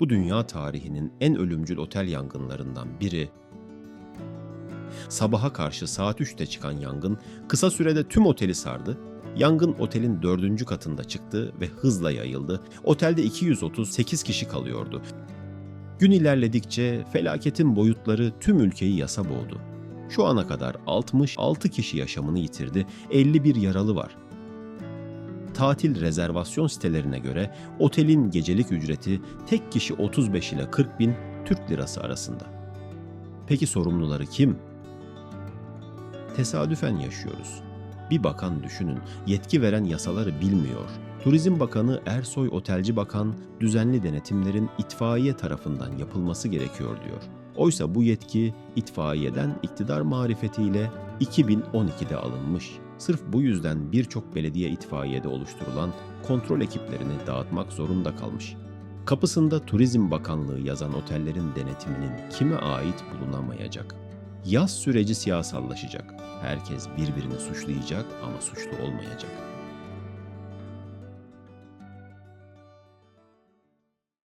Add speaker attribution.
Speaker 1: Bu dünya tarihinin en ölümcül otel yangınlarından biri. Sabaha karşı saat 3'te çıkan yangın kısa sürede tüm oteli sardı. Yangın otelin dördüncü katında çıktı ve hızla yayıldı. Otelde 238 kişi kalıyordu. Gün ilerledikçe felaketin boyutları tüm ülkeyi yasa boğdu. Şu ana kadar 66 kişi yaşamını yitirdi, 51 yaralı var. Tatil rezervasyon sitelerine göre otelin gecelik ücreti tek kişi 35 ile 40 bin Türk lirası arasında. Peki sorumluları kim? Tesadüfen yaşıyoruz. Bir bakan düşünün, yetki veren yasaları bilmiyor. Turizm Bakanı Ersoy Otelci Bakan, düzenli denetimlerin itfaiye tarafından yapılması gerekiyor diyor. Oysa bu yetki itfaiyeden iktidar marifetiyle 2012'de alınmış. Sırf bu yüzden birçok belediye itfaiyede oluşturulan kontrol ekiplerini dağıtmak zorunda kalmış. Kapısında Turizm Bakanlığı yazan otellerin denetiminin kime ait bulunamayacak. Yaz süreci siyasallaşacak. Herkes birbirini suçlayacak ama suçlu olmayacak.